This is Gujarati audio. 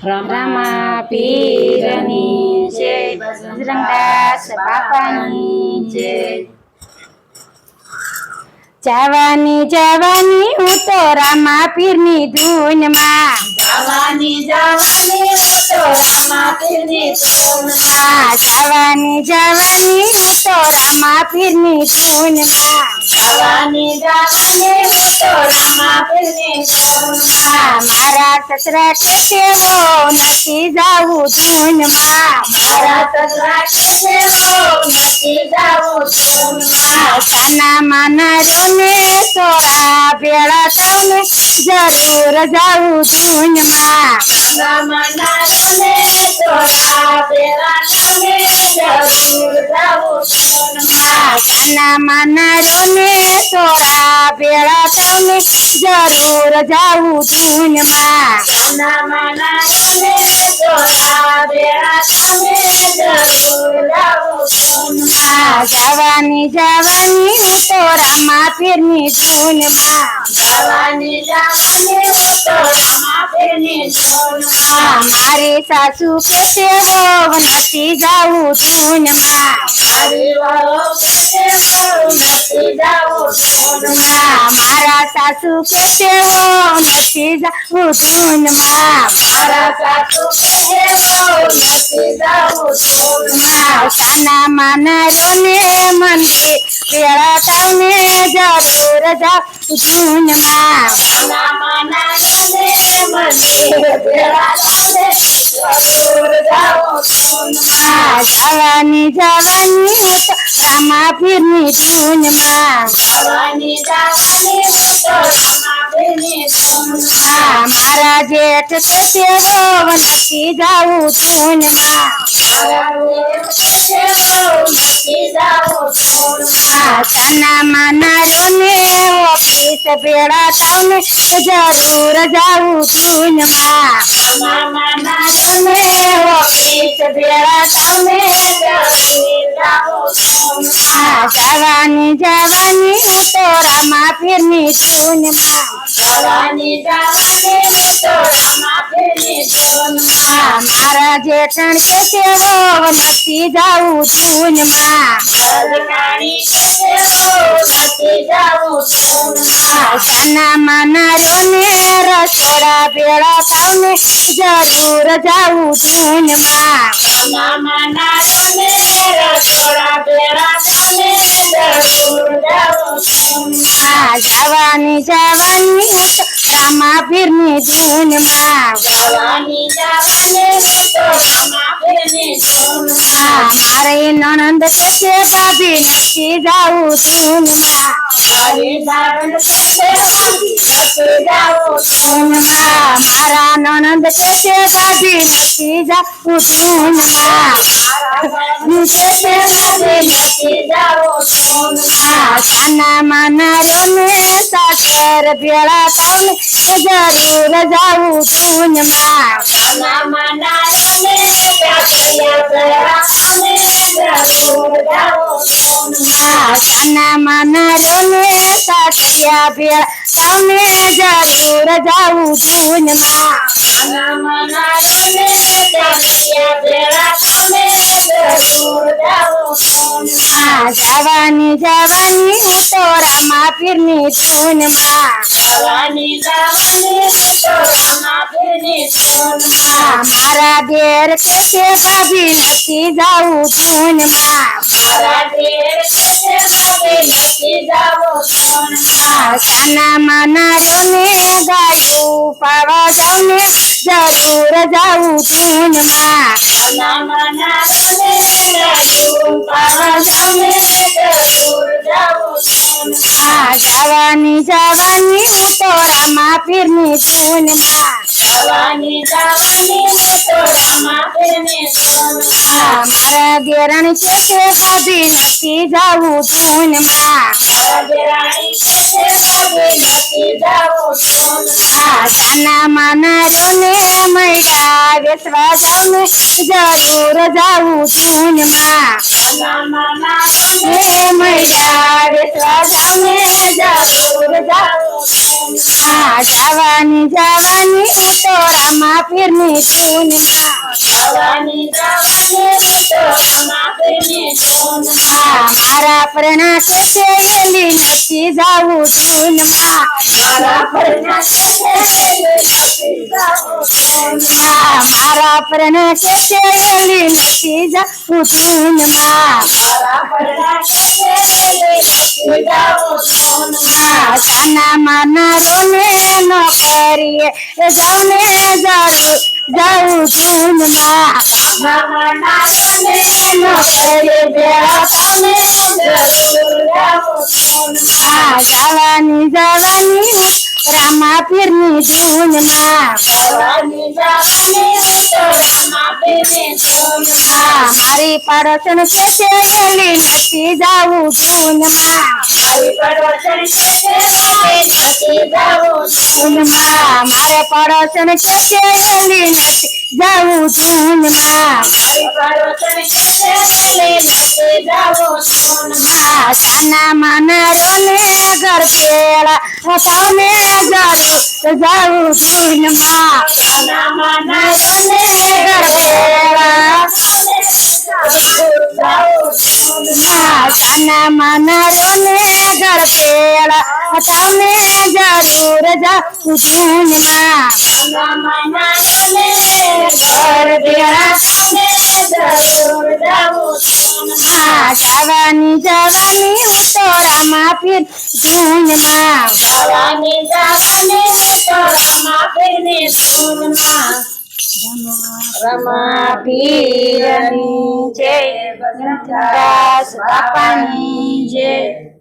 રમા પીરની જય બજરંગદાસ બાપાની જય જવાની જવાની હું તો રામા પીરની ધૂનમાં જવાની જવાની હું તો રામા પીરની ધૂનમાં જવાની જવાની હું તો રામા પીરની ધૂનમાં જવાની જવાની મારા સસરા છે તેવો નથી જાવું ધૂનમાં. મારા સસરા કે તેવો નથી જાવું ધૂનમાં. સાના માના રોને સોરા ભેળા જરૂર જાવું ધૂનમાં. ગંગામાં નારને તોરા પેરા તમે જરૂર જાવું ધૂનમાં. સાના માના રોને સોરા ભેળા તમને જરૂર જાવું ધૂનમાં. ગંગામાં નારને તોરા પેરા તમે જરૂર જાવું ધૂનમાં. જવાની જવાની હું તો રામા પીરની ધૂનમાં. જવાની જવાની હું તો રામા પીરની ધૂનમાં. મારી સાસુ કે નથી જાવું મારી કે બહુ નથી જાવું ધૂનમાં. મારા સાસુ કે તેવો નથી જાવું ધૂનમાં. મારા સાસુ નથી જાવું ધૂનમાં સાના માના રોને મંદિર વેળા તમને જરૂર જાવ ધૂનમાં ગંગામાં નારને મંદિર પેરા તમે જરૂર જાવું ધૂનમાં જવાની જવાની હું તો રામા પીરની ધૂનમાં જવાની જવાની હું તો રામા પીરની ધૂનમાં મારા જેઠ તેવો નથી જાવું ધૂનમાં સાના માના ને ઓફિસ ભેળા તમને જરૂર જાવું ધૂનમાં તમે ઓફિસ ભેળા તમને જવાની જવાની હું તો રામા પીરની ધૂનમાં મારા જેઠણ કે તેવો નથી જાવું ધૂનમાં સાના માના રોને રસોડા ભેળા તમને જરૂર જાવું ધૂનમાં જવાની જવાની રામા પીરની ધૂનમાં જવાની જવાની મારે નણંદ કે તે ભાભી, નથી જાઉં ધૂનમાં હરિદાન કે ભાભી, નથી જાવું ધૂનમાં મારા. નણંદ કે તે ભાભી, નથી જાઉં ધૂનમાં તે નથી જાવું ધૂનમાં સાના માના રોને સાસર ભેળા તમે જરૂર જાઉં ધૂનમાં સાના રોને જવાની જવાની હું તો રામા પીરની ધૂનમાં જવાની જવાની હું તો રામા પીરની ધૂનમાં મારા દેર કે તે ભાભી નથી જાવું ધૂનમાં મારા દેર કે ભાભી નથી જાવું ધૂનમાં સાના માના રોને ગાયું પાવા જાવને જરૂર જાવું ધૂનમાં નામાં નારને રાજુ પાવા જામે જરૂર જાવું ધૂનમાં જવાની જવાની હું તો રામા પીરની ધૂનમાં જવાની જવાની હું તો રામા પીરની ધૂનમાં મારા દેરણ તે નથી જાવું રાજરાણી કે છે ભાભી નથી જાવું ધૂનમાં. સાના માના રોને મૈડા વેસવા જાવને જરૂર જાવું ધૂનમાં નામાં નારને હે મૈડા વેસવા જાવને જરૂર જાવું જરૂર જવાની જવાની તો રામા પીરની ધૂનમાં જવાની જવાની હું તો રામાપીરની ધૂનમાં હા મારા પ્રણા કે છે એલી નથી જાવું ધૂનમાં મારા પરના કે છે નથી જાવું ધૂનમાં હા મારા પ્રણા કે છે એલી નથી જાવું ધૂનમાં મારા પરના કે છે નથી જાવું ધૂનમાં હા સાના માના રોને ન કરીએ જાઉં ને જરૂર જાઉં મારી પડોશન કે છે એલી નથી જાવું ધૂનમાં મારી પડોશણ કે છે નથી જાવું ધૂનમાં મારે પડોશન કે છે એલી નથી જાવું ધૂનમાં મારી પડોશણ કે છે કે નથી જાવું ધૂનમાં સાના માના રોને ઘર પેલા તમે જરૂર જાવું ધૂનમાં નાના રોને ઘર સાના માના રોને ઘર પેલા તમે જરૂર જાવું ધૂનમાં નાના નારોને ઘર પેલા જરૂર જાવું ધૂનમાં હા જવાની જવાની હું તો રામા પીર ધૂનમાં જવાની જવાની હું તો રામાપીરની જય. દાસ બાપાની જય.